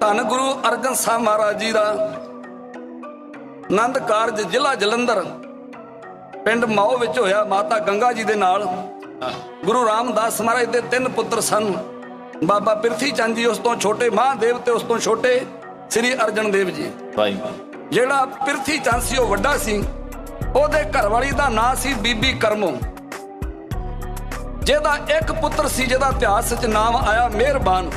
ਧੰਨ ਗੁਰੂ ਅਰਜਨ ਸਾਹਿਬ ਮਹਾਰਾਜ ਜੀ ਦਾ। ਆਨੰਦ ਕਾਰਜ ਜ਼ਿਲ੍ਹਾ ਜਲੰਧਰ ਪਿੰਡ ਮਾਓ ਵਿੱਚ ਹੋਇਆ ਮਾਤਾ ਗੰਗਾ ਜੀ ਦੇ ਨਾਲ। ਗੁਰੂ ਰਾਮਦਾਸ ਮਹਾਰਾਜ ਦੇ ਤਿੰਨ ਪੁੱਤਰ ਸਨ। ਬਾਬਾ ਪਿਰਥੀ ਚੰਦ ਜੀ ਉਸ ਤੋਂ ਛੋਟੇ ਮਹਾਦੇਵ ਤੇ ਉਸ ਤੋਂ ਛੋਟੇ ਸ੍ਰੀ ਅਰਜਨ ਦੇਵ ਜੀ। ਭਾਈ ਜਿਹੜਾ ਪਿਰਥੀ ਚੰਦ ਸੀ ਉਹ ਵੱਡਾ ਸੀ। ਉਹਦੇ ਘਰਵਾਲੀ ਦਾ ਨਾਂ ਸੀ ਬੀਬੀ ਕਰਮੋ। ਜਿਹਦਾ ਇੱਕ ਪੁੱਤਰ ਸੀ ਜਿਹਦਾ ਇਤਿਹਾਸ ਵਿੱਚ ਨਾਮ ਆਇਆ ਮਿਹਰਬਾਨ।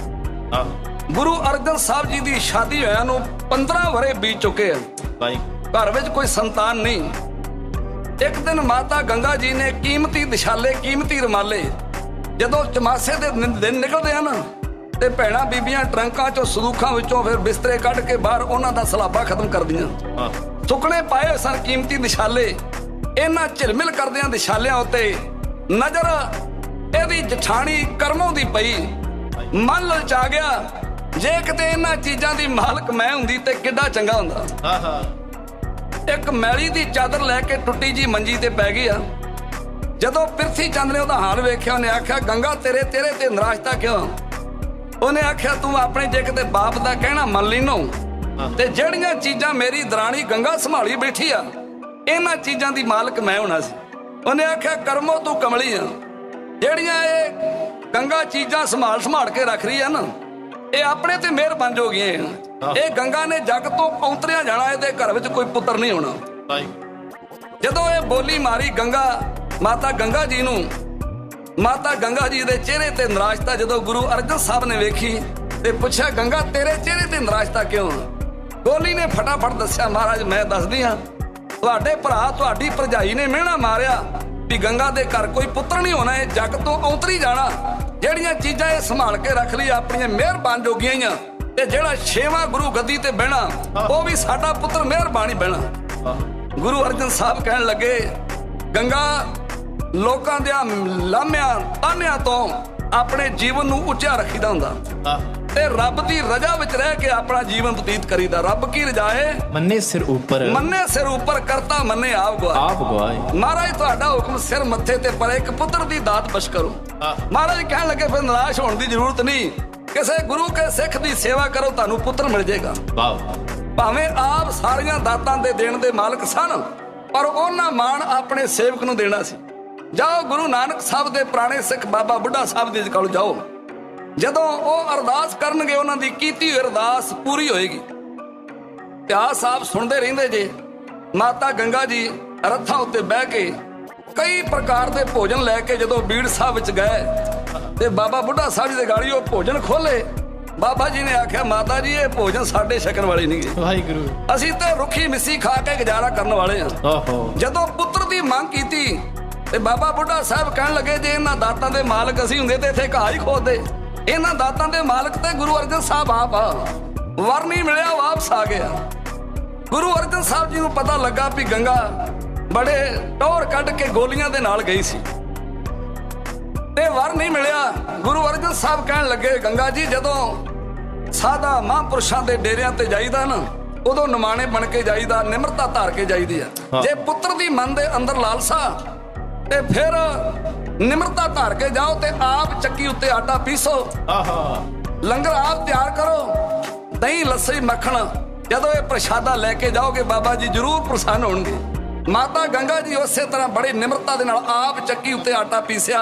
ਗੁਰੂ ਅਰਜਨ ਸਾਹਿਬ ਜੀ ਦੀ ਸ਼ਾਦੀ ਹੋਇਆ ਨੂੰ 15 ਵਰੇ ਬੀਤ ਚੁੱਕੇ ਹਨ। ਭਾਈ ਘਰ ਵਿੱਚ ਕੋਈ ਸੰਤਾਨ ਨਹੀਂ। ਇੱਕ ਦਿਨ ਮਾਤਾ ਗੰਗਾ ਜੀ ਨੇ ਕੀਮਤੀ ਦਿਸ਼ਾਲੇ ਕੀਮਤੀ ਰਮਾਲੇ ਜਦੋਂ ਚਮਾਸੇ ਦੇ ਦਿਨ ਨਿਕਲਦੇ ਹਨ ਤੇ ਭੈਣਾਂ ਬੀਬੀਆਂ ਟਰੰਕਾਂ ਚੋਂ ਸੰਦੂਖਾਂ ਵਿੱਚੋਂ ਫਿਰ ਬਿਸਤਰੇ ਕੱਢ ਕੇ ਬਾਹਰ ਉਹਨਾਂ ਦਾ ਸਲਾਬਾ ਖਤਮ ਕਰਦੀਆਂ ਹਾਂ। ਸੁਕਣੇ ਪਾਏ ਸਨ ਕੀਮਤੀ ਦਿਸ਼ਾਲੇ। ਇਹਨਾਂ ਝਿਲਮਿਲ ਕਰਦਿਆਂ ਦਿਸ਼ਾਲਿਆਂ ਉੱਤੇ ਨਜ਼ਰ ਇਹਦੀ ਜਠਾਣੀ ਕਰਮੋਂ ਦੀ ਪਈ। ਮਨ ਲਲਚਾ ਗਿਆ ਜੇ ਕਿਤੇ ਇਹਨਾਂ ਚੀਜ਼ਾਂ ਦੀ ਮਾਲਕ ਮੈਂ ਹੁੰਦੀ ਤੇ ਕਿੱਡਾ ਚੰਗਾ ਹੁੰਦਾ? ਹਾਂ ਹਾਂ। ਇੱਕ ਮੈਲੀ ਦੀ ਚਾਦਰ ਲੈ ਕੇ ਟੁੱਟੀ ਜੀ ਮੰਜੀ ਤੇ ਪੈ ਗਈ ਆ। ਜਦੋਂ ਪਿਰਥੀ ਚੰਦ ਨੇ ਉਹਦਾ ਹਾਲ ਵੇਖਿਆ ਉਹਨੇ ਆਖਿਆ ਗੰਗਾ ਤੇਰੇ ਤੇਰੇ ਤੇ ਨਿਰਾਸ਼ਤਾ ਕਿਉਂ ਉਹਨੇ ਆਖਿਆ ਤੂੰ ਆਪਣੇ ਜੇ ਕਿਤੇ ਬਾਪ ਦਾ ਕਹਿਣਾ ਮੰਨ ਲੈਨੋ ਤੇ ਜਿਹੜੀਆਂ ਚੀਜ਼ਾਂ ਮੇਰੀ ਦਰਾਣੀ ਗੰਗਾ ਸੰਭਾਲੀ ਬੈਠੀ ਆ ਇਹਨਾਂ ਚੀਜ਼ਾਂ ਦੀ ਮਾਲਕ ਮੈਂ ਹੋਣਾ ਸੀ। ਉਹਨੇ ਆਖਿਆ ਕਰਮੋ ਤੂੰ ਕਮਲੀ ਆ। ਜਿਹੜੀਆਂ ਇਹ ਗੰਗਾ ਚੀਜ਼ਾਂ ਸੰਭਾਲ ਸੰਭਾਲ ਕੇ ਰੱਖ ਰਹੀ ਆ ਨਾ ਇਹ ਆਪਣੇ ਤੇ ਮਿਹਰ ਬਣ ਜੋਗੀਆਂ ਇਹ। ਗੰਗਾ ਨੇ ਜੱਗ ਤੋਂ ਔਂਤਰਿਆ ਜਾਣਾ ਇਹਦੇ ਘਰ ਵਿੱਚ ਕੋਈ ਪੁੱਤਰ ਨਹੀਂ ਹੋਣਾ। ਜਦੋਂ ਇਹ ਬੋਲੀ ਮਾਰੀ ਗੰਗਾ ਮਾਤਾ ਗੰਗਾ ਜੀ ਨੂੰ ਮਾਤਾ ਗੰਗਾ ਜੀ ਦੇ ਚਿਹਰੇ ਤੇ ਨਿਰਾਸ਼ਤਾ ਜਦੋਂ ਗੁਰੂ ਅਰਜਨ ਸਾਹਿਬ ਨੇ ਵੇਖੀ ਤੇ ਪੁੱਛਿਆ ਗੰਗਾ ਤੇਰੇ ਚਿਹਰੇ ਤੇ ਨਿਰਾਸ਼ਤਾ ਕਿਉਂ? ਬੋਲੀ ਨੇ ਫਟਾਫਟ ਦੱਸਿਆ ਮਹਾਰਾਜ ਮੈਂ ਦੱਸਦੀ ਹਾਂ ਤੁਹਾਡੇ ਭਰਾ ਤੁਹਾਡੀ ਭਰਜਾਈ ਨੇ ਮਿਹਣਾ ਮਾਰਿਆ ਵੀ ਗੰਗਾ ਦੇ ਘਰ ਕੋਈ ਪੁੱਤਰ ਨਹੀਂ ਹੋਣਾ ਇਹ ਜੱਗ ਤੋਂ ਔਂਤਰੀ ਜਾਣਾ। ਜਿਹੜੀਆਂ ਚੀਜ਼ਾਂ ਇਹ ਸੰਭਾਲ ਕੇ ਰੱਖ ਲਈ ਆਪਣੀਆਂ ਮਿਹਰਬਾਨ ਜੋਗੀਆਂ ਹੀ ਆ ਤੇ ਜਿਹੜਾ ਛੇਵਾਂ ਗੁਰੂ ਗੱਦੀ ਤੇ ਬਹਿਣਾ ਉਹ ਵੀ ਸਾਡਾ ਪੁੱਤਰ ਮਿਹਰਬਾਨ ਬਹਿਣਾ। ਗੁਰੂ ਅਰਜਨ ਸਾਹਿਬ ਕਹਿਣ ਲੱਗੇ ਗੰਗਾ ਲੋਕਾਂ ਦੇ ਲਾਮਿਆਂ ਤਾਨਿਆਂ ਤੋਂ ਆਪਣੇ ਜੀਵਨ ਨੂੰ ਉੱਚਾ ਰੱਖੀਦਾ ਹੁੰਦਾ। ਤੇ ਰੱਬ ਦੀ ਰਜ਼ਾ ਵਿੱਚ ਰਹਿ ਕੇ ਆਪਣਾ ਜੀਵਨ ਬਤੀਤ ਕਰੀਦਾ। ਰੱਬ ਕੀ ਰਜਾਏ ਮੰਨੇ ਸਿਰ ਉੱਪਰ। ਮੰਨੇ ਸਿਰ ਉੱਪਰ ਕਰਤਾ ਮੰਨੇ ਆਪ ਗਵਾ ਆਪ ਗਵਾਏ ਮਹਾਰਾਜ ਤੁਹਾਡਾ ਹੁਕਮ ਸਿਰ ਮੱਥੇ ਤੇ ਪਰ ਇੱਕ ਪੁੱਤਰ ਦੀ ਦਾਤ ਬਸ਼ ਕਰੋ। ਹਾਂ। ਮਹਾਰਾਜ ਕਹਿਣ ਲੱਗੇ ਫਿਰ ਨਿਰਾਸ਼ ਹੋਣ ਦੀ ਜ਼ਰੂਰਤ ਨਹੀਂ। ਕਿਸੇ ਗੁਰੂ ਕੇ ਸਿੱਖ ਦੀ ਸੇਵਾ ਕਰੋ ਤੁਹਾਨੂੰ ਪੁੱਤਰ ਮਿਲ ਜਾਏਗਾ। ਵਾਹ ਭਾਵੇਂ ਆਪ ਸਾਰੀਆਂ ਦਾਤਾਂ ਦੇ ਦੇਣ ਦੇ ਮਾਲਕ ਸਨ ਪਰ ਉਹਨਾਂ ਮਾਣ ਆਪਣੇ ਸੇਵਕ ਨੂੰ ਦੇਣਾ ਸੀ। ਜਾਓ ਗੁਰੂ ਨਾਨਕ ਸਾਹਿਬ ਦੇ ਪੁਰਾਣੇ ਸਿੱਖ ਬਾਬਾ ਬੁੱਢਾ ਸਾਹਿਬ ਦੇ ਕੋਲ ਜਾਓ। ਜਦੋਂ ਉਹ ਅਰਦਾਸ ਕਰਨਗੇ ਉਹਨਾਂ ਦੀ ਕੀਤੀ ਹੋਈ ਅਰਦਾਸ ਪੂਰੀ ਹੋਏਗੀ। ਇਤਿਹਾਸ ਸਾਹਿਬ ਸੁਣਦੇ ਰਹਿੰਦੇ ਜੇ। ਮਾਤਾ ਗੰਗਾ ਜੀ ਰੱਥਾਂ ਉੱਤੇ ਬਹਿ ਕੇ ਕਈ ਪ੍ਰਕਾਰ ਦੇ ਭੋਜਨ ਲੈ ਕੇ ਜਦੋਂ ਬੀੜ ਸਾਹਿਬ ਵਿੱਚ ਗਏ ਤੇ ਬਾਬਾ ਬੁੱਢਾ ਸਾਹਿਬ ਜੀ ਦੇ ਗਾੜੀ ਉਹ ਭੋਜਨ ਖੋਲੇ ਬਾਬਾ ਜੀ ਨੇ ਆਖਿਆ ਮਾਤਾ ਜੀ ਇਹ ਭੋਜਨ ਸਾਡੇ ਛਕਣ ਵਾਲੇ ਨਹੀਂਗੇ ਵਾਹਿਗੁਰੂ। ਅਸੀਂ ਤੇ ਰੁੱਖੀ ਮਿੱਸੀ ਖਾ ਕੇ ਗੁਜ਼ਾਰਾ ਕਰਨ ਵਾਲੇ ਹਾਂ ਜਦੋਂ ਪੁੱਤਰ ਦੀ ਮੰਗ ਕੀਤੀ ਤੇ ਬਾਬਾ ਬੁੱਢਾ ਸਾਹਿਬ ਕਹਿਣ ਲੱਗੇ ਜੇ ਇਹਨਾਂ ਦਾਤਾਂ ਦੇ ਮਾਲਕ ਅਸੀਂ ਹੁੰਦੇ ਤੇ ਇੱਥੇ ਘਾਹ ਹੀ ਖੋਦਦੇ। ਇਹਨਾਂ ਦਾਤਾਂ ਦੇ ਮਾਲਕ ਤੇ ਗੁਰੂ ਅਰਜਨ ਸਾਹਿਬ ਆਪ ਆ। ਵਰ ਨਹੀਂ ਮਿਲਿਆ ਵਾਪਸ ਆ ਗਿਆ। ਗੁਰੂ ਅਰਜਨ ਸਾਹਿਬ ਜੀ ਨੂੰ ਪਤਾ ਲੱਗਾ ਵੀ ਗੰਗਾ ਬੜੇ ਟੌਰ ਕੱਢ ਕੇ ਗੋਲੀਆਂ ਦੇ ਨਾਲ ਗਈ ਸੀ। ਤੇ ਵਰ ਨਹੀਂ ਮਿਲਿਆ। ਗੁਰੂ ਅਰਜਨ ਸਾਹਿਬ ਕਹਿਣ ਲੱਗੇ ਗੰਗਾ ਜੀ ਜਦੋਂ ਸਾਦਾ ਮਹਾਂਪੁਰਸ਼ਾਂ ਦੇ ਡੇਰਿਆਂ ਤੇ ਜਾਈਦਾ ਨਾ ਉਦੋਂ ਨਿਮਾਣੇ ਬਣ ਕੇ ਜਾਈਦਾ ਨਿਮਰਤਾ ਧਾਰ ਕੇ ਜਾਈਦੀ ਆ। ਜੇ ਪੁੱਤਰ ਦੀ ਮਨ ਦੇ ਅੰਦਰ ਲਾਲਸਾ ਤੇ ਫਿਰ ਨਿਮਰਤਾ ਧਾਰ ਕੇ ਜਾਓ ਤੇ ਆਪ ਚੱਕੀ ਉੱਤੇ ਆਟਾ ਪੀਸੋ। ਆਹਾ। ਲੰਗਰ ਆਪ ਤਿਆਰ ਕਰੋ। ਦਹੀਂ ਲੱਸੀ ਮੱਖਣ ਜਦੋਂ ਇਹ ਪ੍ਰਸ਼ਾਦਾ ਲੈ ਕੇ ਜਾਓਗੇ ਬਾਬਾ ਜੀ ਜ਼ਰੂਰ ਪ੍ਰਸੰਨ ਹੋਣਗੇ। ਮਾਤਾ ਗੰਗਾ ਜੀ ਉਸੇ ਤਰ੍ਹਾਂ ਬੜੀ ਨਿਮਰਤਾ ਦੇ ਨਾਲ ਆਪ ਚੱਕੀ ਉੱਤੇ ਆਟਾ ਪੀਸਿਆ।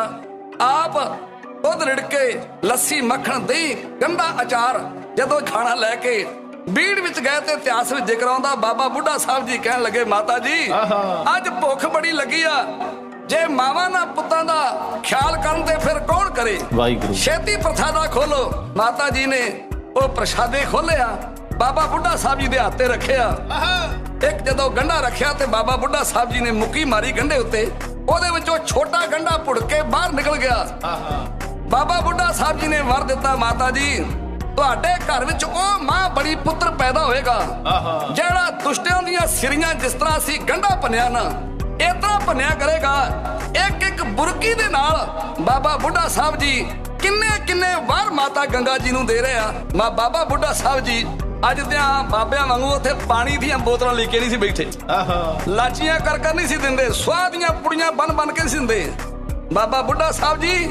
ਆਪ ਦੁੱਧ ਰਿੜਕੇ ਲੱਸੀ ਮੱਖਣ ਦਹੀਂ ਗੰਡਾ ਅਚਾਰ ਜਦੋਂ ਖਾਣਾ ਲੈ ਕੇ ਬੀੜ ਵਿੱਚ ਗਏ ਤੇ ਇਤਿਹਾਸ ਵਿੱਚ ਜ਼ਿਕਰ ਆਉਂਦਾ ਬਾਬਾ ਬੁੱਢਾ ਸਾਹਿਬ ਜੀ ਕਹਿਣ ਲੱਗੇ ਮਾਤਾ ਜੀ। ਅੱਜ ਭੁੱਖ ਬੜੀ ਲੱਗੀ ਆ। ਜੇ ਮਾਵਾਂ ਨਾ ਪੁੱਤਾਂ ਦਾ ਖਿਆਲ ਕਰਨ ਤੇ ਫਿਰ ਕੌਣ ਕਰੇ? ਵਾਹਿਗੁਰੂ। ਛੇਤੀ ਪ੍ਰਥਾ ਦਾ ਖੋਲੋ। ਮਾਤਾ ਜੀ ਨੇ ਉਹ ਪ੍ਰਸ਼ਾਦੇ ਖੋਲਿਆ ਬਾਬਾ ਬੁੱਢਾ ਸਾਹਿਬ ਜੀ ਦੇ ਹੱਥ ਤੇ ਰੱਖਿਆ। ਇੱਕ ਜਦੋਂ ਗੰਢਾ ਰੱਖਿਆ ਤੇ ਬਾਬਾ ਬੁੱਢਾ ਸਾਹਿਬ ਜੀ ਨੇ ਮੁੱਕੀ ਮਾਰੀ ਗੰਢੇ ਉੱਤੇ ਉਹਦੇ ਵਿੱਚੋਂ ਛੋਟਾ ਗੰਢਾ ਪੁੜ ਕੇ ਬਾਹਰ ਨਿਕਲ ਗਿਆ। ਆਹਾ ਬਾਬਾ ਬੁੱਢਾ ਸਾਹਿਬ ਜੀ ਨੇ ਵਰ ਦਿੱਤਾ ਮਾਤਾ ਜੀ ਤੁਹਾਡੇ ਘਰ ਵਿੱਚ ਉਹ ਮਾਂ ਬੜੀ ਪੁੱਤਰ ਪੈਦਾ ਹੋਏਗਾ। ਆਹਾ ਜਿਹੜਾ ਦੁਸ਼ਟਿਆਂ ਦੀਆਂ ਸਿਰੀਆਂ ਜਿਸ ਤਰ੍ਹਾਂ ਅਸੀਂ ਗੰਢਾ ਭੰਨਿਆ ਨਾ ਤਰ੍ਹਾਂ ਭੰਨਿਆ ਕਰੇਗਾ। ਇੱਕ ਬੁਰਕੀ ਦੇ ਨਾਲ ਬਾਬਾ ਬੁੱਢਾ ਸਾਹਿਬ ਜੀ ਕਿੰਨੇ ਕਿੰਨੇ ਵਾਰ ਮਾਤਾ ਗੰਗਾ ਜੀ ਨੂੰ ਦੇ ਰਹੇ ਆ। ਮਾ ਬਾਬਾ ਬੁੱਢਾ ਸਾਹਿਬ ਜੀ ਅੱਜ ਦਿਆਂ ਬਾਬਿਆਂ ਵਾਂਗੂ ਉੱਥੇ ਪਾਣੀ ਦੀਆਂ ਬੋਤਲਾਂ ਲੈ ਕੇ ਨਹੀਂ ਸੀ ਬੈਠੇ। ਆਹਾ। ਲਾਚੀਆਂ ਕਰ ਕਰ ਨਹੀਂ ਸੀ ਦਿੰਦੇ ਸੁਆਹ ਦੀਆਂ ਪੁੜੀਆਂ ਬਨ ਬਨ ਕੇ ਸੀ ਦਿੰਦੇ। ਬਾਬਾ ਬੁੱਢਾ ਸਾਹਿਬ ਜੀ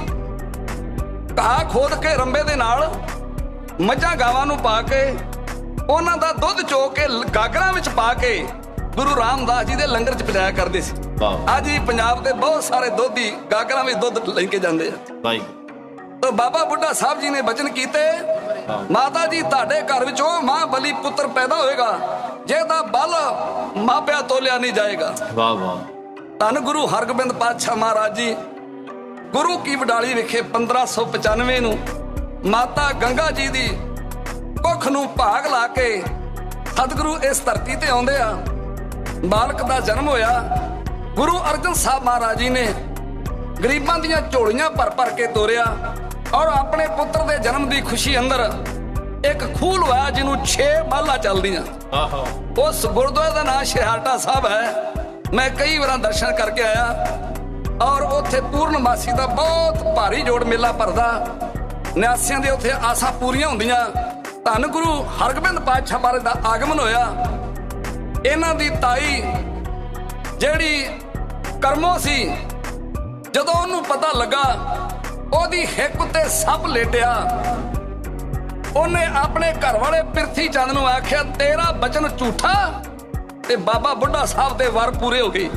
ਘਾਹ ਖੋਦ ਕੇ ਰੰਬੇ ਦੇ ਨਾਲ ਮੱਝਾਂ ਗਾਵਾਂ ਨੂੰ ਪਾ ਕੇ ਉਹਨਾਂ ਦਾ ਦੁੱਧ ਚੋ ਕੇ ਗਾਗਰਾਂ ਵਿੱਚ ਪਾ ਕੇ ਗੁਰੂ ਰਾਮਦਾਸ ਜੀ ਦੇ ਲੰਗਰ ਚ ਪਿਲਾਇਆ ਕਰਦੇ ਸੀ। ਅੱਜ ਵੀ ਪੰਜਾਬ ਦੇ ਬਹੁਤ ਸਾਰੇ ਦੋਧੀ ਗਾਗਰਾਂ ਵਿੱਚ ਦੁੱਧ ਲੈ ਕੇ ਜਾਂਦੇ ਆ। ਵਾਹਿਗੁਰੂ। ਤਾਂ ਬਾਬਾ ਬੁੱਢਾ ਸਾਹਿਬ ਜੀ ਨੇ ਬਚਨ ਕੀਤੇ ਮਾਤਾ ਜੀ ਤੁਹਾਡੇ ਘਰ ਵਿੱਚ ਉਹ ਮਾਂ ਬਲੀ ਪੁੱਤਰ ਪੈਦਾ ਹੋਏਗਾ ਜਿਹਦਾ ਬਲ ਮਾਪਿਆਂ ਤੋਲਿਆ ਨਹੀਂ ਜਾਏਗਾ। ਵਾਹ ਵਾਹ। ਧੰਨ ਗੁਰੂ ਹਰਗੋਬਿੰਦ ਪਾਤਸ਼ਾਹ ਮਹਾਰਾਜ ਜੀ ਗੁਰੂ ਕੀ ਵਡਾਲੀ ਵਿਖੇ 1595 ਨੂੰ ਮਾਤਾ ਗੰਗਾ ਜੀ ਦੀ ਕੁੱਖ ਨੂੰ ਭਾਗ ਲਾ ਕੇ ਸਤਿਗੁਰੂ ਇਸ ਧਰਤੀ ਤੇ ਆਉਂਦੇ ਆ। ਬਾਲਕ ਦਾ ਜਨਮ ਹੋਇਆ। ਗੁਰੂ ਅਰਜਨ ਸਾਹਿਬ ਮਹਾਰਾਜ ਜੀ ਨੇ ਗਰੀਬਾਂ ਦੀਆਂ ਝੋਲੀਆਂ ਭਰ ਭਰ ਕੇ ਤੋਰਿਆ ਔਰ ਆਪਣੇ ਪੁੱਤਰ ਦੇ ਜਨਮ ਦੀ ਖੁਸ਼ੀ ਅੰਦਰ ਇੱਕ ਖੂਹ ਲਵਾਇਆ ਜਿਹਨੂੰ 6 ਬਾਲਾਂ ਚੱਲਦੀਆਂ। ਆਹੋ। ਉਸ ਗੁਰਦੁਆਰੇ ਦਾ ਨਾਮ ਸ਼ਿਹਾਟਾ ਸਾਹਿਬ ਹੈ। ਮੈਂ ਕਈ ਵਾਰਾਂ ਦਰਸ਼ਨ ਕਰਕੇ ਆਇਆ ਔਰ ਉੱਥੇ ਪੂਰਨਮਾਸੀ ਦਾ ਬਹੁਤ ਭਾਰੀ ਜੋੜ ਮੇਲਾ ਭਰਦਾ। ਨਿਆਸਿਆਂ ਦੇ ਉੱਥੇ ਆਸਾਂ ਪੂਰੀਆਂ ਹੁੰਦੀਆਂ। ਧੰਨ ਗੁਰੂ ਹਰਗੋਬਿੰਦ ਪਾਤਸ਼ਾਹ ਬਾਰੇ ਦਾ ਆਗਮਨ ਹੋਇਆ। ਇਹਨਾਂ ਦੀ ਤਾਈ ਜਿਹੜੀ ਕਰਮੋ ਸੀ, ਜਦੋਂ ਉਹਨੂੰ ਪਤਾ ਲੱਗਾ, ਉਹਦੀ ਹਿੱਕ ਉੱਤੇ ਸੱਪ ਲੇਟਿਆ। ਉਹਨੇ ਆਪਣੇ ਘਰ ਵਾਲੇ ਪਿਰਥੀ ਚੰਦ ਨੂੰ ਆਖਿਆ, ਤੇਰਾ ਬਚਨ ਝੂਠਾ ਤੇ ਬਾਬਾ ਬੁੱਢਾ ਸਾਹਿਬ ਦੇ ਵਰ ਪੂਰੇ ਹੋ ਗਏ।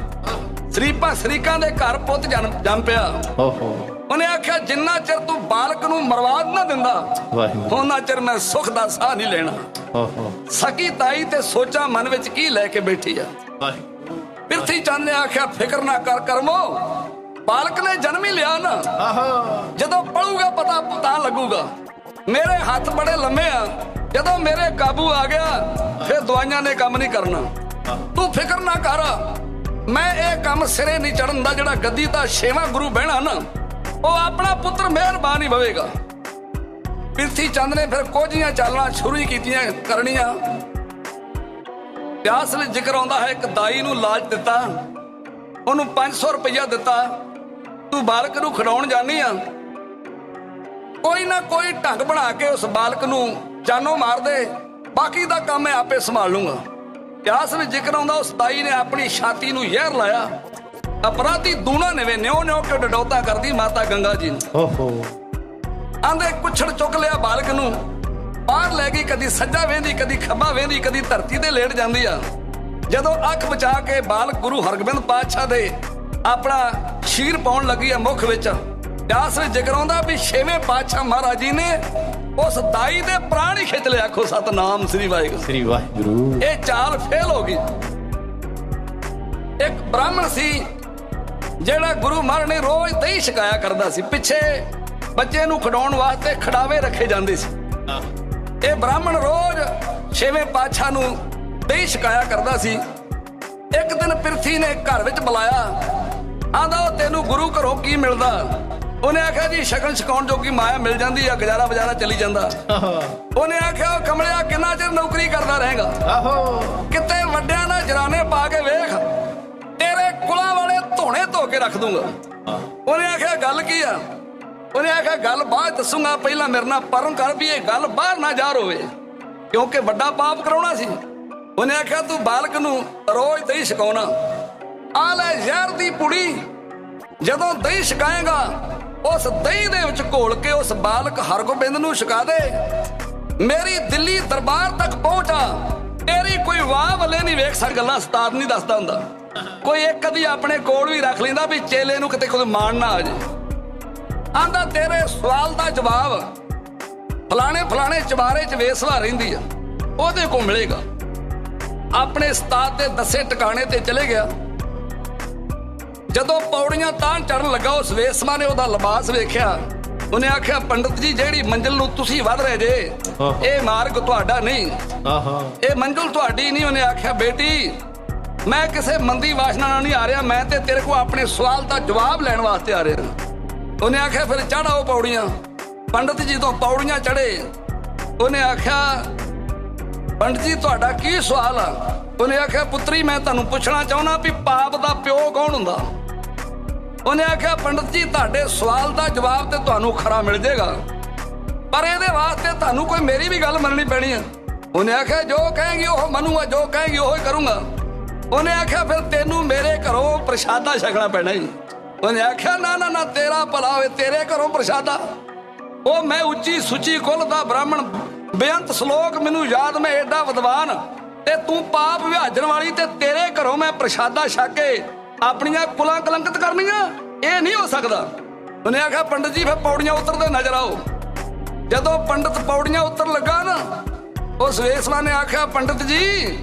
ਸਰੀਪਾ ਸਰੀਕਾਂ ਦੇ ਘਰ ਪੁੱਤ ਜਨਮ ਜੰਮ ਪਿਆ। ਓਹੋ। ਉਹਨੇ ਆਖਿਆ ਜਿੰਨਾ ਚਿਰ ਤੂੰ ਬਾਲਕ ਨੂੰ ਮਰਵਾ ਨਾ ਦਿੰਦਾ ਵਾਹਿਗੁਰੂ। ਉਹਨਾਂ ਚਿਰ ਮੈਂ ਸੁੱਖ ਦਾ ਸਾਹ ਨਹੀਂ ਲੈਣਾ। ਓਹੋ। ਸਕੀ ਤਾਈ ਤੇ ਸੋਚਾਂ ਮਨ ਵਿੱਚ ਕੀ ਲੈ ਕੇ ਬੈਠੀ ਆ? ਵਾਹਿਗੁਰੂ। ਪਿਰਥੀ ਚੰਦ ਨੇ ਆਖਿਆ ਫਿਕਰ ਨਾ ਕਰ ਕਰਮੋ ਬਾਲਕ ਨੇ ਜਨਮ ਹੀ ਲਿਆ ਨਾ। ਆਹੋ। ਜਦੋਂ ਪੜੂਗਾ ਪਤਾ ਤਾਂ ਲੱਗੂਗਾ। ਮੇਰੇ ਹੱਥ ਬੜੇ ਲੰਮੇ ਆ। ਜਦੋਂ ਮੇਰੇ ਕਾਬੂ ਆ ਗਿਆ ਫਿਰ ਦਵਾਈਆਂ ਨੇ ਕੰਮ ਨਹੀਂ ਕਰਨਾ। ਤੂੰ ਫਿਕਰ ਨਾ ਕਰ। ਮੈਂ ਇਹ ਕੰਮ ਸਿਰੇ ਨਹੀਂ ਚੜਨ ਦਾ ਜਿਹੜਾ ਗੱਦੀ ਦਾ ਛੇਵਾਂ ਗੁਰੂ ਬਹਿਣਾ ਨਾ। ਉਹ ਆਪਣਾ ਪੁੱਤਰ ਮਿਹਰਬਾਨ ਹੀ ਬਵੇਗਾ ਪਿਰਥੀ ਚੰਦ ਨੇ ਫਿਰ ਕੋਝੀਆਂ ਚਾਲਣਾ ਸ਼ੁਰੂ ਹੀ ਕੀਤੀਆਂ, ਕਰਨੀਆਂ। ਪਿਆਸ ਵਿੱਚ ਜ਼ਿਕਰ ਆਉਂਦਾ ਹੈ, ਇੱਕ ਦਾਈ ਨੂੰ ਲਾਜ ਦਿੱਤਾ। ਉਹਨੂੰ 500 ਰੁਪਇਆ ਦਿੱਤਾ। ਤੂੰ ਬਾਲਕ ਨੂੰ ਖਿਡਾਉਣ ਜਾਨੀ ਆ। ਕੋਈ ਨਾ ਕੋਈ ਢੰਗ ਬਣਾ ਕੇ ਉਸ ਬਾਲਕ ਨੂੰ ਜਾਨੋਂ ਮਾਰ ਦੇ। ਬਾਕੀ ਦਾ ਕੰਮ ਮੈਂ ਆਪੇ ਸੰਭਾਲ ਲੂੰਗਾ। ਪਿਆਸ ਵਿੱਚ ਜ਼ਿਕਰ ਆਉਂਦਾ ਉਸ ਦਾਈ ਨੇ ਆਪਣੀ ਛਾਤੀ ਨੂੰ ਜ਼ਹਿਰ ਲਾਇਆ। ਅਪਰਾਧੀ ਦੂਣਾ ਨਵੇਂ ਨਿਉ ਨਿਉ ਕੇ ਡਡੌਤਾ ਕਰਦੀ ਮਾਤਾ ਗੰਗਾ ਜੀ ਨੂੰ। ਓਹੋ। ਆਂਦੇ ਕੁਛੜ ਚੁੱਕ ਲਿਆ ਬਾਲਕ ਨੂੰ ਬਾਹਰ ਲੈ ਗਈ ਕਦੀ ਸੱਜਾ ਵੇਂਦੀ ਕਦੀ ਖੱਬਾ ਵੇਂਦੀ ਕਦੀ ਧਰਤੀ ਤੇ ਲੇਟ ਜਾਂਦੀ ਆ। ਜਦੋਂ ਅੱਖ ਬਚਾ ਕੇ ਬਾਲਕ ਗੁਰੂ ਹਰਗੋਬਿੰਦ ਪਾਤਸ਼ਾਹ ਦੇ ਆਪਣਾ ਸ਼ੀਰ ਪਾਉਣ ਲੱਗੀ ਆ ਮੁਖ ਵਿੱਚ ਇਤਿਹਾਸ ਵਿੱਚ ਜ਼ਿਕਰ ਆਉਂਦਾ ਵੀ ਛੇਵੇਂ ਪਾਤਸ਼ਾਹ ਮਹਾਰਾਜ ਜੀ ਨੇ ਉਸ ਦਾਈ ਦੇ ਪ੍ਰਾਣ ਹੀ ਖਿੱਚ ਲਿਆ। ਆਖੋ ਸਤਨਾਮ ਸ੍ਰੀ ਵਾਹਿਗੁਰੂ। ਸ੍ਰੀ ਵਾਹਿਗੁਰੂ। ਇਹ ਚਾਲ ਫੇਲ ਹੋ ਗਈ। ਇੱਕ ਬ੍ਰਾਹਮਣ ਸੀ ਜਿਹੜਾ ਗੁਰੂ ਮਹਾਰਾਜ ਨੇ ਰੋਜ਼ ਦਹੀਂ ਛਕਾਇਆ ਕਰਦਾ ਸੀ ਪਿੱਛੇ ਬੱਚੇ ਨੂੰ ਖਡਾਉਣ ਵਾਸਤੇ ਖੜਾਵੇ ਰੱਖੇ ਜਾਂਦੇ ਸੀ। ਇਹ ਬ੍ਰਾਹਮਣ ਰੋਜ਼ ਛੇਵੇਂ ਪਾਤਸ਼ਾਹ ਨੂੰ ਦਹੀਂ ਛਕਾਇਆ ਕਰਦਾ ਸੀ। ਇੱਕ ਦਿਨ ਪਿਰਥੀ ਨੇ ਘਰ ਵਿੱਚ ਬੁਲਾਇਆ ਆਂਦਾ ਉਹ ਤੈਨੂੰ ਗੁਰੂ ਘਰੋਂ ਕੀ ਮਿਲਦਾ? ਉਹਨੇ ਆਖਿਆ ਜੀ ਸ਼ਕਲ ਛਕਾਉਣ ਜੋਗੀ ਮਾਇਆ ਮਿਲ ਜਾਂਦੀ ਆ ਗੁਜ਼ਾਰਾ ਬਜ਼ਾਰਾ ਚੱਲੀ ਜਾਂਦਾ। ਉਹਨੇ ਆਖਿਆ ਉਹ ਕਮਲਿਆ ਕਿੰਨਾ ਚਿਰ ਨੌਕਰੀ ਕਰਦਾ ਰਹੇਗਾ? ਆਹੋ। ਕਿਤੇ ਵੱਡਿਆਂ ਨਾਲ ਜਰਾਨੇ ਪਾ ਕੇ ਕੇ ਰੱਖ ਦੂੰਗਾ। ਉਹਨੇ ਆਖਿਆ, ਗੱਲ ਕੀ ਆ? ਉਹਨੇ ਆਖਿਆ, ਗੱਲ ਬਾਅਦ ਦੱਸੂਗਾ, ਪਹਿਲਾਂ ਮੇਰੇ ਨਾਲ ਪਰਮ ਕਰ ਵੀ ਇਹ ਗੱਲ ਬਾਹਰ ਨਾ ਜਾ ਹੋਵੇ ਕਿਉਂਕਿ ਵੱਡਾ ਪਾਪ ਕਰਾਉਣਾ ਸੀ। ਉਹਨੇ ਆਖਿਆ, ਤੂੰ ਬਾਲਕ ਨੂੰ ਰੋਜ਼ ਦਹੀਂ ਛਕਾਉਣਾ। ਆ ਲੈ ਜ਼ਹਿਰ ਦੀ ਪੁੜੀ, ਜਦੋਂ ਦਹੀਂ ਛਕਾਏਗਾ, ਉਸ ਦਹੀਂ ਦੇ ਵਿੱਚ ਘੋਲ ਕੇ ਉਸ ਬਾਲਕ ਹਰਗੋਬਿੰਦ ਨੂੰ ਛਕਾ ਦੇ। ਮੇਰੀ ਦਿੱਲੀ ਦਰਬਾਰ ਤੱਕ ਪਹੁੰਚਾ, ਤੇਰੀ ਕੋਈ ਵਾਹ ਵੱਲੇ ਨਹੀਂ ਵੇਖ ਸਕ ਗੱਲਾਂ ਉਸਤਾਦ ਨਹੀਂ ਦੱਸਦਾ ਹੁੰਦਾ। ਕੋਈ ਇੱਕ ਅਦੀ ਆਪਣੇ ਕੋਲ ਵੀ ਰੱਖ ਲੈਂਦਾ ਵੀ ਚੇਲੇ ਨੂੰ ਕਿਤੇ ਕੋਈ ਮਾਣ ਨਾ ਆ ਜੇ। ਆਂਦਾ ਤੇਰੇ ਸਵਾਲ ਦਾ ਜਵਾਬ ਫਲਾਣੇ ਫਲਾਣੇ ਚਬਾਰੇ ਚ ਵੇਸਵਾ ਰਹਿੰਦੀ ਆ। ਉਹਦੇ ਕੋ ਮਿਲੇਗਾ। ਆਪਣੇ ਉਸਤਾਦ ਦੇ ਦੱਸੇ ਟਿਕਾਣੇ ਤੇ ਚਲੇ ਗਿਆ। ਜਦੋਂ ਪੌੜੀਆਂ ਤਾਂ ਚੜਨ ਲੱਗਾ ਉਸ ਵੇਸਮਾ ਨੇ ਉਹਦਾ ਲਿਬਾਸ ਵੇਖਿਆ। ਉਹਨੇ ਆਖਿਆ ਪੰਡਤ ਜੀ ਜਿਹੜੀ ਮੰਜ਼ਿਲ ਨੂੰ ਤੁਸੀਂ ਵੱਧ ਰਹੇ ਜੇ। ਇਹ ਮਾਰਗ ਤੁਹਾਡਾ ਨਹੀਂ। ਆਹਾ। ਇਹ ਮੰਜ਼ਿਲ ਤੁਹਾਡੀ ਨਹੀਂ। ਉਹਨੇ ਆਖਿਆ ਬੇਟੀ ਮੈਂ ਕਿਸੇ ਮੰਦੀ ਵਾਸ਼ਨਾ ਨਾਲ ਨਹੀਂ ਆ ਰਿਹਾ, ਮੈਂ ਤੇ ਤੇਰੇ ਕੋਲ ਆਪਣੇ ਸਵਾਲ ਦਾ ਜਵਾਬ ਲੈਣ ਵਾਸਤੇ ਆ ਰਿਹਾ। ਉਹਨੇ ਆਖਿਆ, ਫਿਰ ਚੜਾਓ ਪੌੜੀਆਂ। ਪੰਡਤ ਜੀ ਤੋਂ ਪੌੜੀਆਂ ਚੜੇ ਉਹਨੇ ਆਖਿਆ, ਪੰਡਤ ਜੀ, ਤੁਹਾਡਾ ਕੀ ਸਵਾਲ ਆ? ਉਹਨੇ ਆਖਿਆ, ਪੁੱਤਰੀ, ਮੈਂ ਤੁਹਾਨੂੰ ਪੁੱਛਣਾ ਚਾਹੁੰਦਾ ਵੀ ਪਾਪ ਦਾ ਪਿਓ ਕੌਣ ਹੁੰਦਾ? ਉਹਨੇ ਆਖਿਆ, ਪੰਡਤ ਜੀ, ਤੁਹਾਡੇ ਸਵਾਲ ਦਾ ਜਵਾਬ ਤੇ ਤੁਹਾਨੂੰ ਖਰਾ ਮਿਲ ਜਾਏਗਾ ਪਰ ਇਹਦੇ ਵਾਸਤੇ ਤੁਹਾਨੂੰ ਕੋਈ ਮੇਰੀ ਵੀ ਗੱਲ ਮੰਨਣੀ ਪੈਣੀ ਆ। ਉਹਨੇ ਆਖਿਆ, ਜੋ ਕਹੇਗੀ, ਉਹ ਮੰਨੂਗਾ, ਜੋ ਕਹੇਗੀ, ਉਹ ਹੀ ਕਰੂੰਗਾ। ਉਹਨੇ ਆਖਿਆ, ਫਿਰ ਤੈਨੂੰ ਮੇਰੇ ਘਰੋਂ ਪ੍ਰਸ਼ਾਦਾ ਛਕਣਾ ਪੈਣਾ ਜੀ। ਉਹਨੇ ਆਖਿਆ, ਨਾ ਨਾ ਨਾ, ਤੇਰਾ ਭਲਾ ਹੋਵੇ, ਤੇਰੇ ਘਰੋਂ ਪ੍ਰਸ਼ਾਦਾ। ਉਹ ਮੈਂ ਉੱਚੀ ਸੁੱਚੀ ਕੁੱਲ ਦਾ ਬ੍ਰਾਹਮਣ, ਬੇਅੰਤ ਸ਼ਲੋਕ ਮੈਨੂੰ ਯਾਦ, ਮੈਂ ਐਡਾ ਵਿਦਵਾਨ, ਤੇ ਤੂੰ ਪਾਪ ਵਿਹਾਜਣ ਵਾਲੀ ਤੇ ਤੇਰੇ ਘਰੋਂ ਮੈਂ ਪ੍ਰਸ਼ਾਦਾ ਛਕ ਕੇ ਆਪਣੀਆਂ ਕੁਲਾਂ ਕਲੰਕਿਤ ਕਰਨੀਆਂ? ਇਹ ਨਹੀਂ ਹੋ ਸਕਦਾ। ਉਹਨੇ ਆਖਿਆ, ਪੰਡਤ ਜੀ, ਫਿਰ ਪੌੜੀਆਂ ਉਤਰਦੇ ਨਜ਼ਰ ਆਓ। ਜਦੋਂ ਪੰਡਤ ਪੌੜੀਆਂ ਉਤਰ ਲੱਗਾ ਨਾ ਉਸ ਵੇਸਵਾ ਨੇ ਆਖਿਆ, ਪੰਡਤ ਜੀ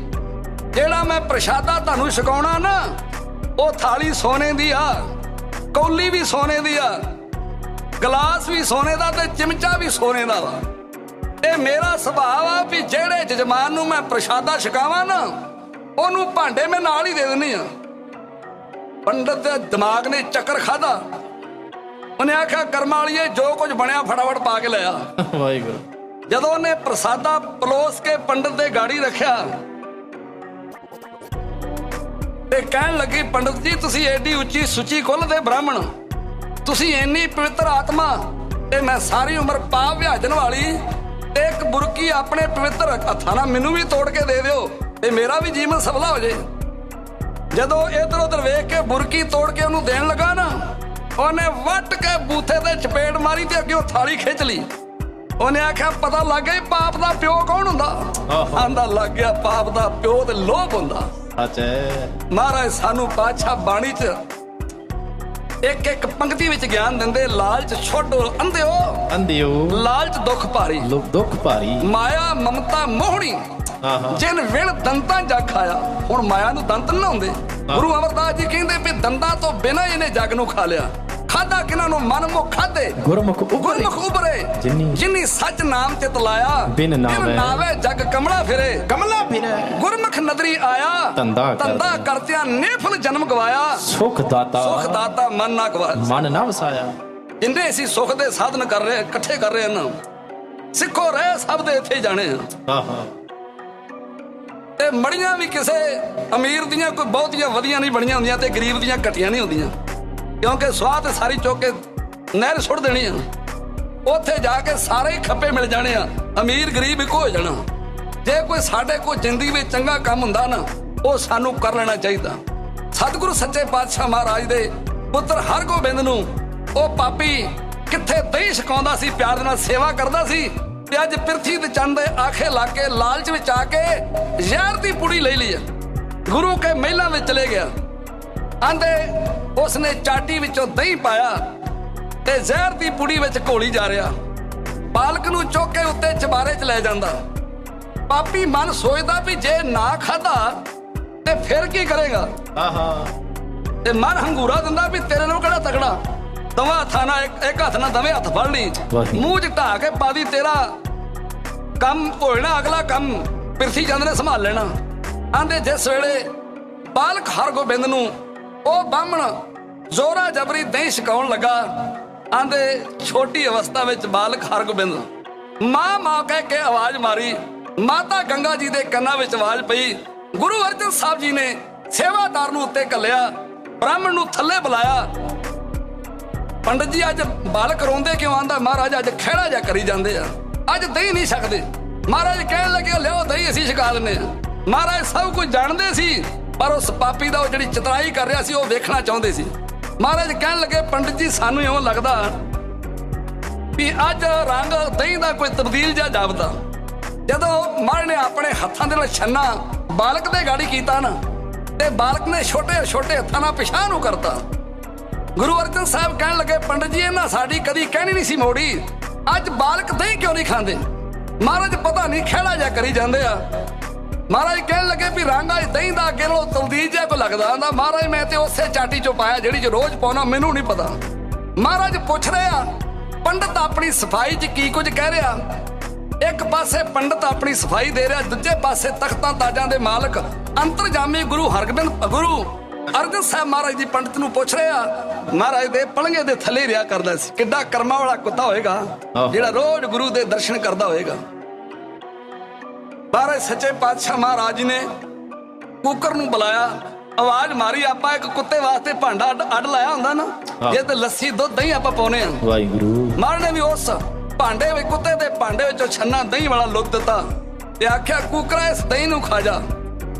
ਜਿਹੜਾ ਮੈਂ ਪ੍ਰਸ਼ਾਦਾ ਤੁਹਾਨੂੰ ਛਕਾਉਣਾ ਨਾ ਉਹ ਥਾਲੀ ਸੋਨੇ ਦੀ ਆ ਕੌਲੀ ਵੀ ਸੋਨੇ ਦੀ ਆ ਗਲਾਸ ਵੀ ਸੋਨੇ ਦਾ ਤੇ ਚਮਚਾ ਵੀ ਸੋਨੇ ਦਾ ਵਾ। ਇਹ ਮੇਰਾ ਸੁਭਾਅ ਆ ਵੀ ਜਿਹੜੇ ਜਜਮਾਨ ਨੂੰ ਮੈਂ ਪ੍ਰਸ਼ਾਦਾ ਛਕਾਵਾਂ ਨਾ ਉਹਨੂੰ ਭਾਂਡੇ ਮੈਂ ਨਾਲ ਹੀ ਦੇ ਦਿੰਨੀ ਆ। ਪੰਡਤ ਦੇ ਦਿਮਾਗ ਨੇ ਚੱਕਰ ਖਾਦਾ ਉਹਨੇ ਆਖਿਆ ਕਰਮਾਂ ਵਾਲੀਏ ਜੋ ਕੁਝ ਬਣਿਆ ਫਟਾਫਟ ਪਾ ਕੇ ਲਿਆ ਵਾਹਿਗੁਰੂ। ਜਦੋਂ ਉਹਨੇ ਪ੍ਰਸਾਦਾ ਪਲੋਸ ਕੇ ਪੰਡਤ ਦੇ ਗਾੜੀ ਰੱਖਿਆ ਤੇ ਕਹਿਣ ਲੱਗੀ ਪੰਡਤ ਜੀ ਤੁਸੀਂ ਐਡੀ ਉੱਚੀ ਸੁਚੀ ਕੁੱਲ ਦੇ ਬ੍ਰਾਹਮਣ। ਤੁਸੀਂ ਇੰਨੀ ਪਵਿੱਤਰ ਆਤਮਾ ਤੇ ਮੈਂ ਸਾਰੀ ਉਮਰ ਪਾਪ ਵਿਆਜਣ ਵਾਲੀ ਤੇ ਇੱਕ ਬੁਰਕੀ ਆਪਣੇ ਪਵਿੱਤਰ ਹੱਥਾਂ ਨਾਲ ਮੈਨੂੰ ਵੀ ਤੋੜ ਕੇ ਦੇ ਦਿਓ ਤੇ ਮੇਰਾ ਵੀ ਜੀਵਨ ਸਫਲਾ ਹੋ ਜੇ। ਜਦੋਂ ਇਧਰ ਉਧਰ ਵੇਖ ਕੇ ਬੁਰਕੀ ਤੋੜ ਕੇ ਉਹਨੂੰ ਦੇਣ ਲੱਗਾ ਨਾ ਉਹਨੇ ਵੱਟ ਕੇ ਬੂਥੇ ਤੇ ਚਪੇੜ ਮਾਰੀ ਤੇ ਅੱਗੇ ਉਹ ਥਾਲੀ ਖਿੱਚ ਲਈ। ਉਹਨੇ ਆਖਿਆ ਪਤਾ ਲੱਗ ਗਿਆ ਪਾਪ ਦਾ ਪਿਓ ਕੌਣ ਹੁੰਦਾ। ਆਂਦਾ ਲੱਗ ਗਿਆ ਪਾਪ ਦਾ ਪਿਓ ਤੇ ਲੋਭ ਹੁੰਦਾ। ਸੱਚ ਹੈ। ਮਹਾਰਾਜ ਸਾਨੂੰ ਪਾਤਸ਼ਾਹ ਬਾਣੀ ਚ ਇੱਕ ਇੱਕ ਪੰਕਤੀ ਵਿੱਚ ਗਿਆਨ ਦਿੰਦੇ ਲਾਲਚ ਛੋਡੋ ਅੰਧਿਓ। ਅੰਧਿਓ। ਲਾਲਚ ਦੁੱਖ ਭਾਰੀ। ਦੁੱਖ ਭਾਰੀ। ਮਾਇਆ ਮਮਤਾ ਮੋਹਣੀ। ਜਿਨ ਵਿਣ ਦੰਤਾਂ ਜਗ ਖਾਇਆ। ਹੁਣ ਮਾਇਆ ਨੂੰ ਦੰਤ ਨਾ ਹੁੰਦੇ। ਗੁਰੂ ਅਮਰਦਾਸ ਜੀ ਕਹਿੰਦੇ ਵੀ ਦੰਦਾਂ ਤੋਂ ਬਿਨਾਂ ਇਹਨੇ ਜਗ ਨੂੰ ਖਾ ਲਿਆ। ਖਾਦਾ ਕਿਨਾਂ ਨੂੰ ਮਨ ਮੁਖ ਖਾਦੇ ਗੁਰਮੁਖ ਉਗਰੇ ਗੁਰਮੁਖ ਉਬਰੇ ਜਿਨੀ- ਜਿਨੀ ਸੱਚ ਨਾਮ ਚਿਤ ਲਾਇਆ ਬਿਨ ਨਾਵੈ। ਜਗ ਕਮਲਾ ਫਿਰੇ। ਕਮਲਾ ਫਿਰ। ਗੁਰਮੁਖ ਨਦਰੀ ਆਇਆ ਕਰ- ਧੰਦਾ ਕਰਤਿਆਂ ਨੇਫਲ ਜਨਮ ਗਵਾਇਆ। ਸੁਖ ਦਾਤਾ। ਸੁਖ ਦਾਤਾ ਮਨ ਨਾ ਗਵਾਇਆ ਮਨ ਨਾ ਵਸਾਇਆ। ਜਿੰਨੇ ਅਸੀਂ ਸੁਖ ਦੇ ਸਾਧਨ ਕਰ ਰਹੇ ਇਕੱਠੇ ਕਰ ਰਹੇ ਹਨ ਸਿੱਖੋ ਰਹਿ ਸਭ ਦੇ ਇੱਥੇ ਹੀ ਜਾਣੇ ਆ ਆਹਾ। ਤੇ ਮੜੀਆਂ ਵੀ ਕਿਸੇ ਅਮੀਰ ਦੀਆਂ ਕੋਈ ਬਹੁਤੀਆਂ ਵਧੀਆਂ ਨਹੀਂ ਬਣੀਆਂ ਹੁੰਦੀਆਂ ਤੇ ਗਰੀਬ ਦੀਆਂ ਘਟੀਆਂ ਨਹੀਂ ਹੁੰਦੀਆਂ। ਕਿਉਂਕਿ ਸਵਾਹ ਤੇ ਸਾਰੀ ਚੁੱਕ ਕੇ ਨਹਿਰ ਸੁੱਟ ਦੇਣੀ ਆ। ਉੱਥੇ ਜਾ ਕੇ ਸਾਰੇ ਹੀ ਖੱਪੇ ਮਿਲ ਜਾਣੇ ਆ। ਅਮੀਰ ਗਰੀਬ ਇੱਕੋ ਹੋ ਜਾਣਾ। ਜੇ ਕੋਈ ਸਾਡੇ ਕੋਲ ਜ਼ਿੰਦਗੀ ਵਿੱਚ ਚੰਗਾ ਕੰਮ ਹੁੰਦਾ ਨਾ, ਉਹ ਸਾਨੂੰ ਕਰ ਲੈਣਾ ਚਾਹੀਦਾ। ਸਤਿਗੁਰੂ ਸੱਚੇ ਪਾਤਸ਼ਾਹ ਮਹਾਰਾਜ ਦੇ ਪੁੱਤਰ ਹਰਗੋਬਿੰਦ ਨੂੰ ਉਹ ਪਾਪੀ ਕਿੱਥੇ ਦਹੀਂ ਛਕਾਉਂਦਾ ਸੀ, ਪਿਆਰ ਦੇ ਨਾਲ ਸੇਵਾ ਕਰਦਾ ਸੀ, ਤੇ ਅੱਜ ਪਿਰਥੀ ਤੇ ਚੰਦ ਦੇ ਆਖੇ ਲਾ ਕੇ ਲਾਲਚ ਵਿੱਚ ਆ ਕੇ ਜ਼ਹਿਰ ਦੀ ਪੁੜੀ ਲੈ ਲਈ ਗੁਰੂ ਕੇ ਮਹਿਲਾਂ ਵਿੱਚ ਚਲੇ ਗਿਆ। ਆਂਦੇ ਉਸਨੇ ਚਾਟੀ ਵਿੱਚੋਂ ਦਹੀਂ ਪਾਇਆ ਤੇ ਜ਼ਹਿਰ ਦੀ ਪੁੜੀ ਵਿੱਚ ਘੋਲੀ ਜਾ ਰਿਹਾ। ਬਾਲਕ ਨੂੰ ਚੁੱਕ ਕੇ ਉੱਤੇ ਚਬਾਰੇ 'ਚ ਲੈ ਜਾਂਦਾ। ਪਾਪੀ ਮਨ ਸੋਚਦਾ ਵੀ ਜੇ ਨਾ ਖਾਦਾ ਤੇ ਫਿਰ ਕੀ ਕਰੇਗਾ? ਆਹਾ। ਤੇ ਮਨ ਹੰਗੂਰਾ ਦਿੰਦਾ ਵੀ ਤੇਰੇ ਨੂੰ ਕਿਹੜਾ ਤਕੜਾ? ਦਵਾ ਹੱਥਾਂ ਨਾਲ ਇੱਕ, ਹੱਥ ਨਾਲ ਦਵੇਂ ਹੱਥ ਫੜ ਲਈ। ਮੂੰਹ 'ਚ ਢਾ ਕੇ ਪਾਦੀ ਤੇਰਾ ਕੰਮ ਹੋਣਾ ਅਗਲਾ ਕੰਮ ਪਿਰਥੀ ਚੰਦ ਨੇ ਸੰਭਾਲ ਲੈਣਾ। ਆਂਦੇ ਜਿਸ ਵੇਲੇ ਬਾਲਕ ਹਰਗੋਬਿੰਦ ਨੂੰ ਉਹ ਬਾਹਮਣ ਜ਼ੋਰਾ ਜਬਰੀ ਦਹੀਂ ਛਕਾਉਣ ਲੱਗਾ ਆਂਦੇ ਛੋਟੀ ਅਵਸਥਾ ਵਿੱਚ ਬਾਲਕ ਹਰਗੋਬਿੰਦ, ਮਾਂ ਮਾਂ ਕਹਿ ਕੇ ਆਵਾਜ਼ ਮਾਰੀ, ਮਾਤਾ ਗੰਗਾ ਜੀ ਦੇ ਕੰਨਾਂ ਵਿੱਚ ਆਵਾਜ਼ ਪਈ, ਗੁਰੂ ਅਰਜਨ ਸਾਹਿਬ ਜੀ ਨੇ ਸੇਵਾਦਾਰ ਨੂੰ ਉੱਤੇ ਕੱਲਿਆ ਬ੍ਰਾਹਮਣ ਨੂੰ ਥੱਲੇ ਬੁਲਾਇਆ। ਪੰਡਤ ਜੀ, ਅੱਜ ਬਾਲਕ ਰੋਂਦੇ ਕਿਉਂ? ਆਂਦਾ ਮਹਾਰਾਜ, ਅੱਜ ਖੇੜਾ ਜਾ ਕਰੀ ਜਾਂਦੇ ਆ, ਅੱਜ ਦਹੀਂ ਨਹੀਂ ਸਕਦੇ ਮਹਾਰਾਜ ਕਹਿਣ ਲੱਗੇ ਲਿਓ ਦਹੀਂ, ਅਸੀਂ ਛਕਾ ਦਿੰਦੇ ਆ ਮਹਾਰਾਜ ਸਭ ਕੁਝ ਜਾਣਦੇ ਸੀ। ਪਰ ਉਸ ਪਾਪੀ ਦਾ ਉਹ ਜਿਹੜੀ ਚਤਰਾਈ ਕਰ ਰਿਹਾ ਸੀ, ਉਹ ਵੇਖਣਾ ਚਾਹੁੰਦੇ ਸੀ। ਮਹਾਰਾਜ ਕਹਿਣ ਲੱਗੇ, ਪੰਡਤ ਜੀ, ਸਾਨੂੰ ਇਉਂ ਲੱਗਦਾ ਵੀ ਅੱਜ ਰੰਗ ਦਹੀਂ ਦਾ ਕੋਈ ਤਬਦੀਲ ਜਿਹਾ ਜਾਪਦਾ। ਜਦੋਂ ਮਹਾਰਾਜ ਨੇ ਆਪਣੇ ਹੱਥਾਂ ਦੇ ਨਾਲ ਛੰਨਾ ਬਾਲਕ ਦੇ ਗਾੜੀ ਕੀਤਾ ਨਾ, ਤੇ ਬਾਲਕ ਨੇ ਛੋਟੇ ਛੋਟੇ ਹੱਥਾਂ ਨਾਲ ਪਿਛਾਂ ਨੂੰ ਕਰਤਾ। ਗੁਰੂ ਅਰਜਨ ਸਾਹਿਬ ਕਹਿਣ ਲੱਗੇ, ਪੰਡਿਤ ਜੀ, ਇਹਨਾਂ ਸਾਡੀ ਕਦੀ ਕਹਿਣੀ ਨਹੀਂ ਸੀ ਮੋੜੀ। ਅੱਜ ਬਾਲਕ ਦਹੀਂ ਕਿਉਂ ਨਹੀਂ ਖਾਂਦੇ? ਮਹਾਰਾਜ ਪਤਾ ਨਹੀਂ ਖੇੜਾ ਜਾ ਕਰੀ ਜਾਂਦੇ ਆ। ਮਹਾਰਾਜ ਕਹਿਣ ਲੱਗੇ ਵੀ ਰੰਗ ਅੱਜ ਦਹੀਂ ਦਾ ਅੱਗੇ ਨਾਲੋਂ ਤਬਦੀਲ ਜਿਹਾ ਕੋ ਲੱਗਦਾ ਆਂਦਾ ਮਹਾਰਾਜ ਮੈਂ ਤੇ ਉਸੇ ਚਾਟੀ ਚੋਂ ਪਾਇਆ ਜਿਹੜੀ ਚ ਰੋਜ਼ ਪਾਉਣਾ ਮੈਨੂੰ ਨਹੀਂ ਪਤਾ। ਮਹਾਰਾਜ ਪੁੱਛ ਰਹੇ ਪੰਡਤ ਆਪਣੀ ਸਫ਼ਾਈ 'ਚ ਕੀ ਕੁਝ ਕਹਿ ਰਿਹਾ? ਇੱਕ ਪਾਸੇ ਪੰਡਤ ਆਪਣੀ ਸਫ਼ਾਈ ਦੇ ਰਿਹਾ ਦੂਜੇ ਪਾਸੇ ਤਖਤਾਂ ਤਾਜਾਂ ਦੇ ਮਾਲਕ ਅੰਤਰਜਾਮੀ ਗੁਰੂ ਹਰਗੋਬਿੰਦ ਗੁਰੂ ਅਰਜਨ ਸਾਹਿਬ ਮਹਾਰਾਜ ਜੀ ਪੰਡਤ ਨੂੰ ਪੁੱਛ ਰਿਹਾ ਮਹਾਰਾਜ ਦੇ ਪਲੰਗੇ ਦੇ ਥੱਲੇ ਰਿਆ ਕਰਦਾ ਸੀ। ਕਿੱਡਾ ਕਰਮਾਂ ਵਾਲਾ ਕੁੱਤਾ ਹੋਏਗਾ। ਜਿਹੜਾ ਰੋਜ਼ ਗੁਰੂ ਦੇ ਦਰਸ਼ਨ ਕਰਦਾ ਹੋਏਗਾ। ਮਹਾਰਾਜ ਸੱਚੇ ਪਾਤਸ਼ਾਹ ਮਹਾਰਾਜ ਨੇ ਕੁੱਕਰ ਨੂੰ ਬੁਲਾਇਆ। ਆਵਾਜ਼ ਮਾਰੀ ਆਪਾਂ ਇੱਕ ਕੁੱਤੇ ਵਾਸਤੇ ਭਾਂਡਾ ਅੱਡ ਲਾਇਆ ਹੁੰਦਾ ਨਾ। ਜੇ ਤੇ ਲੱਸੀ ਦੁੱਧ ਦਹੀਂ ਆਪਾਂ ਪਾਉਨੇ ਆ। ਵਾਹਿਗੁਰੂ। ਮਾਰ ਨੇ ਵੀ ਉਸ ਭਾਂਡੇ ਵਿੱਚ ਕੁੱਤੇ ਦੇ ਭਾਂਡੇ ਵਿੱਚੋਂ ਛੰਨਾ ਦਹੀਂ ਵਾਲਾ ਲੁੱਕ ਦਿੱਤਾ ਤੇ ਆਖਿਆ ਕੁਕਰਾ ਇਸ ਦਹੀਂ ਨੂੰ ਖਾ ਜਾ।